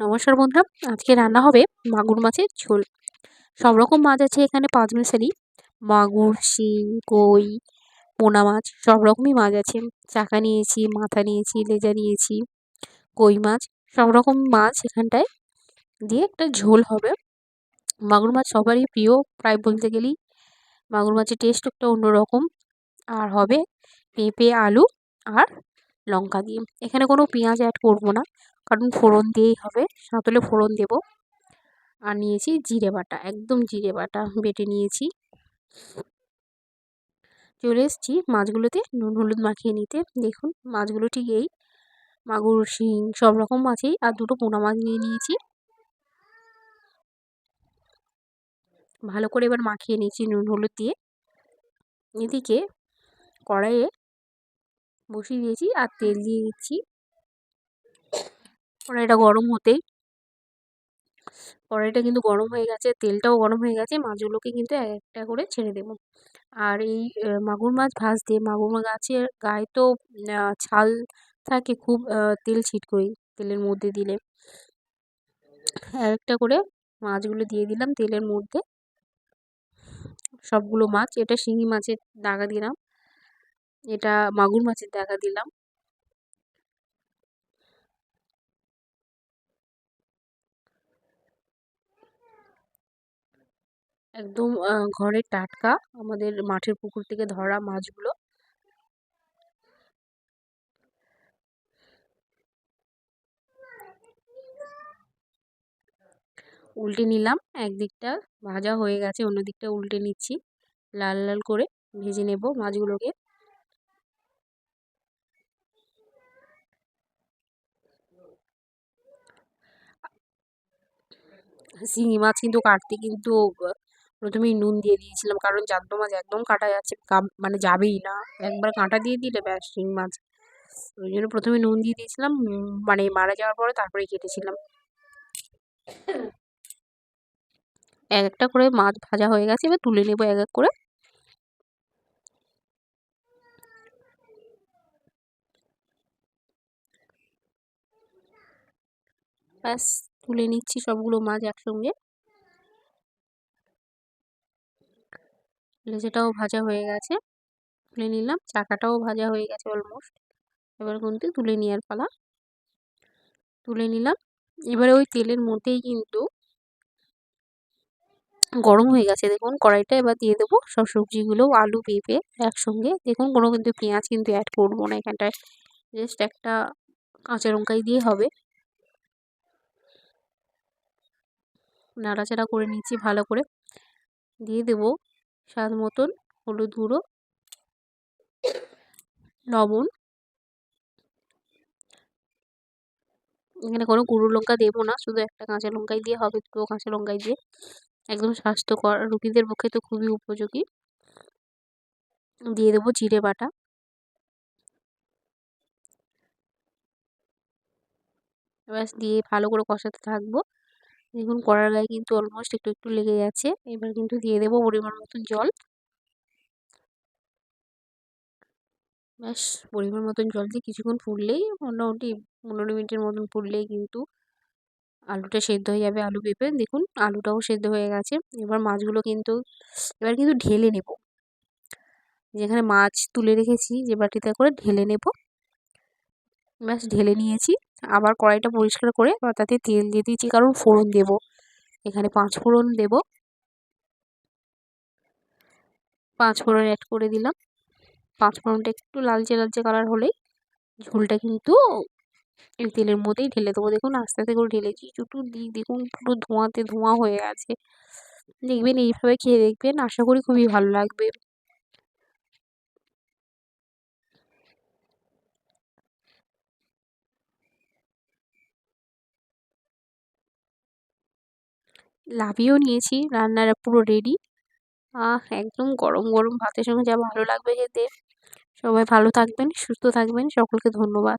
নমস্কার বন্ধুরা, আজকে রান্না হবে মাগুর মাছের ঝোল। সব রকম মাছ আছে এখানে, পাঁচ মিশালি। মাগুর শিং কই পোনা মাছ, সব রকমই মাছ আছে। চাকা নিয়েছি, মাথা নিয়েছি, লেজা নিয়েছি, কই মাছ, সব রকম মাছ এখানটায়। দিয়ে একটা ঝোল হবে। মাগুর মাছ সবারই প্রিয়, প্রায় বলতে গেলেই মাগুর মাছের টেস্ট একটা অন্যরকম। আর হবে পেঁপে, আলু আর লঙ্কা দিয়ে। এখানে কোনো পেঁয়াজ অ্যাড করব না, কারণ ফোড়ন দিয়েই হবে। সাঁতলে ফোড়ন দেব। আর নিয়েছি জিরে বাটা, একদম জিরে বাটা বেটে নিয়েছি। চলে এসেছি মাছগুলোতে নুন, হলুদ মাখিয়ে নিতে। দেখুন মাছগুলো ঠিক এই মাগুর, শিং সব রকম মাছেই আর দুটো পোনা মাছ নিয়ে নিয়েছি। ভালো করে এবার মাখিয়ে নিয়েছি নুন, হলুদ দিয়ে। এদিকে কড়াইয়ে বসিয়ে দিয়েছি আর তেল দিয়ে দিচ্ছি। কড়াইটা গরম হতেই কড়াইটা কিন্তু গরম হয়ে গেছে, তেলটাও গরম হয়ে গেছে, মাছগুলোকে কিন্তু এক একটা করে ছেড়ে দেবো। আর এই মাগুর মাছ ভাজতে, মাগুর গাছের গায়ে তো ছাল থাকে খুব তেল ছিটকোই তেলের মধ্যে দিলে। এক একটা করে মাছগুলো দিয়ে দিলাম তেলের মধ্যে। সবগুলো মাছ, এটা শিঙি মাছের দাগা দিলাম। এটা মাগুর মাছের দেখা দিলাম। একদম ঘরের টাটকা, আমাদের মাঠের পুকুর থেকে ধরা মাছগুলো। উল্টে নিলাম, একদিকটা ভাজা হয়ে গেছে অন্য দিকটা উল্টে নিচ্ছি। লাল লাল করে ভেজে নেব মাছগুলোকে। শিঙি মাছ কিন্তু কাটতে কিন্তু, প্রথমেই নুন দিয়ে দিয়েছিলাম কারণ জ্যান্ত মাছ একদম কাটা যাচ্ছে মানে যাবেই না। একবার কাঁটা দিয়ে দিলে ব্যাস শিঙি মাছ। ওই জন্য প্রথমে নুন দিয়ে দিয়েছিলাম মানে মারা যাওয়ার পরে তারপরে কেটেছিলাম। এক একটা করে মাছ ভাজা হয়ে গেছে, এবার তুলে নেব এক এক করে। ব্যাস। তুলে নিচ্ছি সবগুলো মাছ একসঙ্গে। লেজেটাও ভাজা হয়ে গেছে। তুলে নিলাম। চাকাটাও ভাজা হয়ে গেছে অলমোস্ট এবার কিন্তু তুলে নেওয়ার পালা। তুলে নিলাম। এবারে ওই তেলের মধ্যেই কিন্তু গরম হয়ে গেছে। দেখুন, কড়াইটা এবার দিয়ে দেবো। সব সবজিগুলো, আলু, পেঁপে একসঙ্গে। দেখুন, কোনো কিন্তু পেঁয়াজ কিন্তু অ্যাড করব না এখানটায়। জাস্ট একটা কাঁচা লঙ্কাই দিয়ে হবে। নাড়াচাড়া করে নিচ্ছি ভালো করে। দিয়ে দেব স্বাদ মতন হলুদ গুঁড়ো, লবণ। এখানে কোনো গুঁড়ো লঙ্কা দেবো না, শুধু একটা কাঁচা লঙ্কাই দিয়ে হবে দুটো কাঁচা লঙ্কাই দিয়ে। একদম স্বাস্থ্যকর, রুগীদের পক্ষে তো খুবই উপযোগী। দিয়ে দেবো জিরে বাটা। ব্যাস, দিয়ে ভালো করে কষাতে থাকব। দেখুন কড়ার গায়ে কিন্তু অলমোস্ট একটু একটু লেগে যাচ্ছে এবার কিন্তু দিয়ে দেবো পরিমাণ মতন জল। ব্যাস, পরিমাণ মতন জল দিয়ে কিছুক্ষণ ফুটলেই মোটামুটি পনেরো মিনিটের মতন ফুটলেই কিন্তু আলুটা সেদ্ধ হয়ে যাবে, আলু পেঁপে। দেখুন, আলুটাও সেদ্ধ হয়ে গেছে। এবার মাছগুলো কিন্তু, এবার কিন্তু ঢেলে নেব। যেখানে মাছ তুলে রেখেছি, যে বাটিতে করে ঢেলে নেব। ব্যাস, ঢেলে নিয়েছি। আবার কড়াইটা পরিষ্কার করে তাতে তেল দিয়ে দিয়েছি, কারণ ফোড়ন দেব। এখানে পাঁচ ফোড়ন দেব। পাঁচ ফোড়ন অ্যাড করে দিলাম। পাঁচ ফোড়নটা একটু লালচে লালচে কালার হলেই ঝোলটা কিন্তু এই তেলের মধ্যেই ঢেলে দেবো। দেখুন, আস্তে আস্তে করে ঢেলেছি। চতুর্দিক দেখুন, পুরো ধোঁয়াতে ধোঁয়া হয়ে আছে। দেখবেন, এইভাবে খেয়ে দেখবেন, আশা করি খুবই ভালো লাগবে। লাভিয়েও নিয়েছি, রান্নার পুরো রেডি আহ, একদম গরম গরম ভাতের সঙ্গে যা ভালো লাগবে খেতে। সবাই ভালো থাকবেন, সুস্থ থাকবেন, সকলকে ধন্যবাদ।